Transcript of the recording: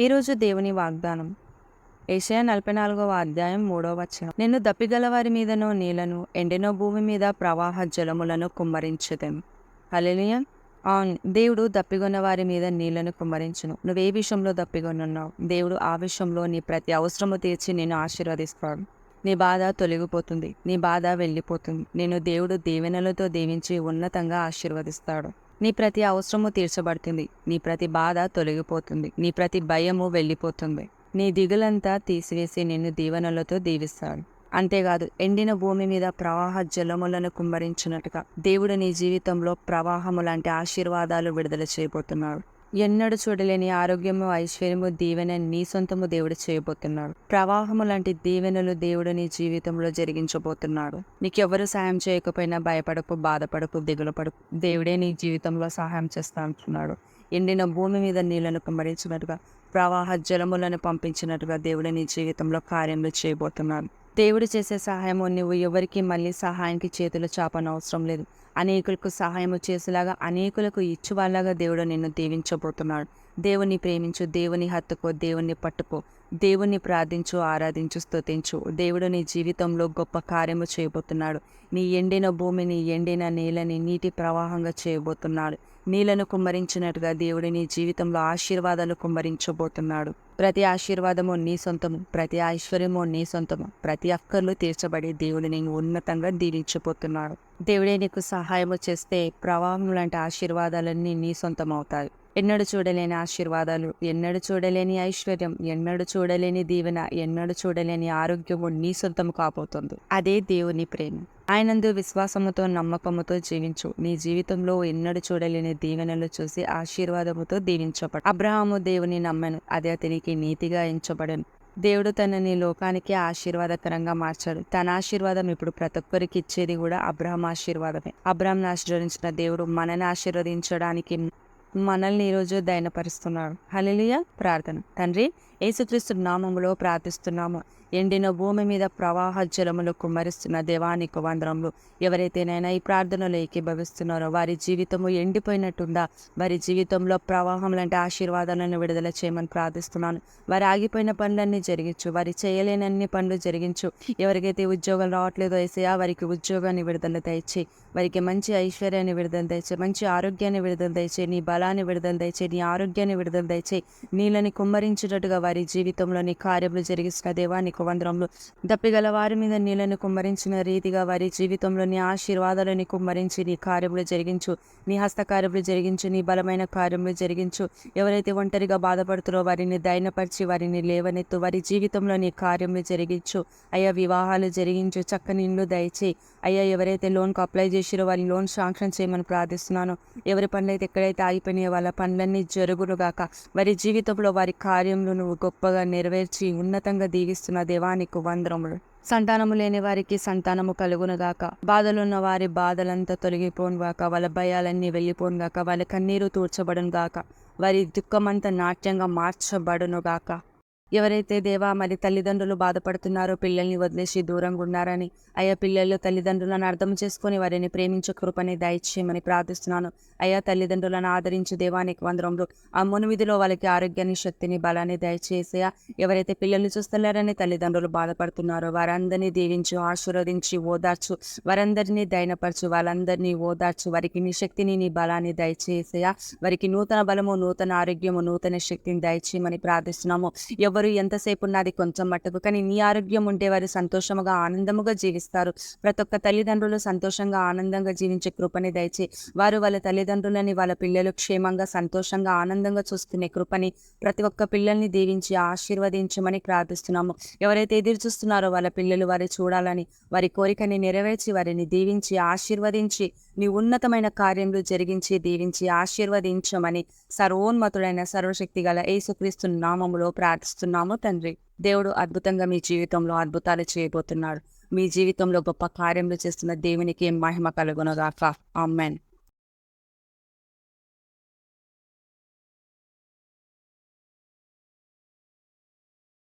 ఈరోజు దేవుని వాగ్దానం. ఏషయా నలభై నాలుగవ అధ్యాయం మూడవ వచనం. నేను దప్పిగల వారి మీదనో నీళ్ళను ఎండినో భూమి మీద ప్రవాహ జలములను కుమ్మరించుదెం. హల్లెలూయా. ఆన్ దేవుడు దప్పిగొన్న వారి మీద నీళ్ళను కుమ్మరించును. నువ్వు ఏ విషయంలో దప్పిగొనున్నావు? దేవుడు ఆ విషయంలో నీ ప్రతి అవసరము తీర్చి నేను ఆశీర్వదిస్తాడు. నీ బాధ తొలగిపోతుంది. నీ బాధ వెళ్ళిపోతుంది. నేను దేవుడు దీవెనలతో దీవించి ఉన్నతంగా ఆశీర్వదిస్తాడు. నీ ప్రతి అవసరము తీర్చబడుతుంది. నీ ప్రతి బాధ తొలగిపోతుంది. నీ ప్రతి భయము వెళ్ళిపోతుంది. నీ దిగులంతా తీసివేసి నిన్ను దీవెనలతో దీవిస్తాడు అంతేకాదు ఎండిన భూమి మీద ప్రవాహ జలములను కుమ్మరించినట్టుగా దేవుడు నీ జీవితంలో ప్రవాహము లాంటి ఆశీర్వాదాలు విడుదల చేయబోతున్నాడు. ఎన్నడూ చూడలేని ఆరోగ్యము ఐశ్వర్యము దీవెన నీ సొంతము దేవుడు చేయబోతున్నాడు. ప్రవాహము లాంటి దీవెనలు దేవుడు నీ జీవితంలో జరిగించబోతున్నాడు. నీకెవరు సాయం చేయకపోయినా భయపడకు బాధపడకు దిగులు పడకు. దేవుడే నీ జీవితంలో సహాయం చేస్తా అంటున్నాడు. ఎండిన భూమి మీద నీళ్ళను కుమ్మరించినట్టుగా ప్రవాహ జలములను పంపించినట్టుగా దేవుడు నీ జీవితంలో కార్యములు చేయబోతున్నాడు. దేవుడు చేసే సహాయము నువ్వు ఎవరికి మళ్ళీ సహాయానికి చేతులు చాపన అవసరం లేదు. అనేకులకు సహాయము చేసేలాగా అనేకులకు ఇచ్చువాళ్ళగా దేవుడు నిన్ను దీవించబోతున్నాడు. దేవుని ప్రేమించు దేవుని హత్తుకో దేవుణ్ణి పట్టుకో. దేవుణ్ణి ప్రార్థించు ఆరాధించు స్తుతించు. దేవుడు నీ జీవితంలో గొప్ప కార్యము చేయబోతున్నాడు. నీ ఎండిన భూమిని ఎండిన నేలని నీటి ప్రవాహంగా చేయబోతున్నాడు. నీళ్ళను కుమ్మరించినట్టుగా దేవుడు నీ జీవితంలో ఆశీర్వాదాలు కుమ్మరించబోతున్నాడు. ప్రతి ఆశీర్వాదము నీ సొంతము ప్రతి ఐశ్వర్యము నీ సొంతము. ప్రతి అక్కర్లు తీర్చబడి దేవుడు నేను ఉన్నతంగా దీవించబోతున్నాడు. దేవుడే నీకు సహాయము చేస్తే ప్రవాహం లాంటి ఆశీర్వాదాలన్నీ నీ సొంతం అవుతాయి ఎన్నడూ చూడలేని ఆశీర్వాదాలు ఎన్నడూ చూడలేని ఐశ్వర్యం ఎన్నడూ చూడలేని దీవెన ఎన్నడూ చూడలేని ఆరోగ్యము నీ సొంతం కాబోతుంది. అదే దేవుని ప్రేమ. ఆయనందు విశ్వాసముతో నమ్మకముతో జీవించు. నీ జీవితంలో ఎన్నడూ చూడలేని దీవెనలు చూసి ఆశీర్వాదముతో దీవించబడు. అబ్రహాము దేవుని నమ్మను. అది అతనికి నీతిగా ఎంచబడను. దేవుడు తనని లోకానికి ఆశీర్వాదకరంగా మార్చాడు. తన ఆశీర్వాదం ఇప్పుడు ప్రతి ఒక్కరికి ఇచ్చేది కూడా అబ్రహం ఆశీర్వాదమే. అబ్రహం ఆశీర్వదించిన దేవుడు మనని ఆశీర్వదించడానికి మనల్ని ఈరోజు దయనపరుస్తున్నాడు హలిలియ ప్రార్థన. తండ్రి యేసుక్రీస్తు నామములో ప్రార్థిస్తున్నాము. ఎండిన భూమి మీద ప్రవాహ జలములు కుమ్మరిస్తున్న దేవానికి వందరములు ఎవరైతేనైనా ఈ ప్రార్థనలో ఏకీభవిస్తున్నారో వారి జీవితము ఎండిపోయినట్టుందా? వారి జీవితంలో ప్రవాహం లాంటి ఆశీర్వాదాలను విడుదల చేయమని ప్రార్థిస్తున్నాను. వారి ఆగిపోయిన పనులన్నీ జరిగించు. వారి చేయలేనన్ని పనులు జరిగించు. ఎవరికైతే ఉద్యోగం రావట్లేదో వేసేయా వారికి ఉద్యోగాన్ని విడుదల తెచ్చి వారికి మంచి ఐశ్వర్యాన్ని విడుదల తెచ్చి మంచి ఆరోగ్యాన్ని విడుదల తెచ్చి నీ బలాన్ని విడుదల దయచే నీ ఆరోగ్యాన్ని విడుదల దయచే నీళ్ళని కుమ్మరించినట్టుగా వారి జీవితంలో నీ కార్యములు జరిగిస్తున్న దేవానికి వందరంలో దప్పిగల వారి మీద నీళ్ళని కుమ్మరించిన రీతిగా వారి జీవితంలో నీ ఆశీర్వాదాలని కుమ్మరించి నీ కార్యములు జరిగించు. నీ హస్తకార్యములు జరిగించు నీ బలమైన కార్యములు జరిగించు. ఎవరైతే ఒంటరిగా బాధపడుతారో వారిని దైనపరిచి వారిని లేవనెత్తు వారి జీవితంలో నీ కార్యములు జరిగించు. అయ్యా వివాహాలు జరిగించు. చక్కని ఇండ్లు దయచేయి. అయ్యా ఎవరైతే లోన్కు అప్లై చేసిరో వారి లోన్ శాంక్షన్ చేయమని ప్రార్థిస్తున్నాను. ఎవరి పనులైతే ఎక్కడైతే ఆగిపోయినాయో వాళ్ళ పనులన్నీ జరుగునుగాక. వారి జీవితంలో వారి కార్యములు నువ్వు గొప్పగా నెరవేర్చి ఉన్నతంగా దీవిస్తున్న దేవానికి వందరములు సంతానము లేని వారికి సంతానము కలుగునుగాక. బాధలున్న వారి బాధలంతా తొలగిపోను గాక వాళ్ళ భయాలన్నీ వెళ్ళిపోనుగాక వాళ్ళ కన్నీరు తూర్చబడును గాక వారి దుఃఖమంతా నాట్యంగా మార్చబడును గాక ఎవరైతే దేవా మరి తల్లిదండ్రులు బాధపడుతున్నారో పిల్లల్ని వదిలేసి దూరంగా ఉన్నారని అయ్యా పిల్లలు తల్లిదండ్రులను అర్థం చేసుకొని వారిని ప్రేమించే కృపని దయచేయమని ప్రార్థిస్తున్నాను. అయ్యా తల్లిదండ్రులను ఆదరించు దేవానికి వందరంలో ఆ మునువిధిలో వాళ్ళకి ఆరోగ్యాన్ని శక్తిని బలాన్ని దయచేసేయా. ఎవరైతే పిల్లల్ని చూస్తున్నారని తల్లిదండ్రులు బాధపడుతున్నారో వారందరినీ దీవించు ఆశీర్వదించి ఓదార్చు. వారందరినీ దయనపరచు వాళ్ళందరినీ ఓదార్చు. వారికి నీ శక్తిని నీ బలాన్ని దయచేసేయా. వారికి నూతన బలము నూతన ఆరోగ్యము నూతన శక్తిని దయచేయమని ప్రార్థిస్తున్నాము. ఎవరు ఎంతసేపు ఉన్నది కొంచెం మట్టుకు. కానీ నీ ఆరోగ్యం ఉంటే వారు సంతోషముగా ఆనందముగా జీవిస్తారు. ప్రతి ఒక్క తల్లిదండ్రులు సంతోషంగా ఆనందంగా జీవించే కృపని దయచే వారు వాళ్ళ తల్లిదండ్రులని వాళ్ళ పిల్లలు క్షేమంగా సంతోషంగా ఆనందంగా చూసుకునే కృపని ప్రతి ఒక్క పిల్లల్ని దీవించి ఆశీర్వదించమని ప్రార్థిస్తున్నాము. ఎవరైతే ఎదురు చూస్తున్నారో వాళ్ళ పిల్లలు వారి చూడాలని వారి కోరికని నెరవేర్చి వారిని దీవించి ఆశీర్వదించి నీ ఉన్నతమైన కార్యములు జరిగించి దీవించి ఆశీర్వదించమని సర్వోన్మతుడైన సర్వశక్తి గల యేసుక్రీస్తు నామములో ప్రార్థిస్తున్నాము తండ్రి. దేవుడు అద్భుతంగా మీ జీవితంలో అద్భుతాలు చేయబోతున్నాడు. మీ జీవితంలో గొప్ప కార్యములు చేస్తున్న దేవునికి మహిమ కలుగునగాక ఆమెన్.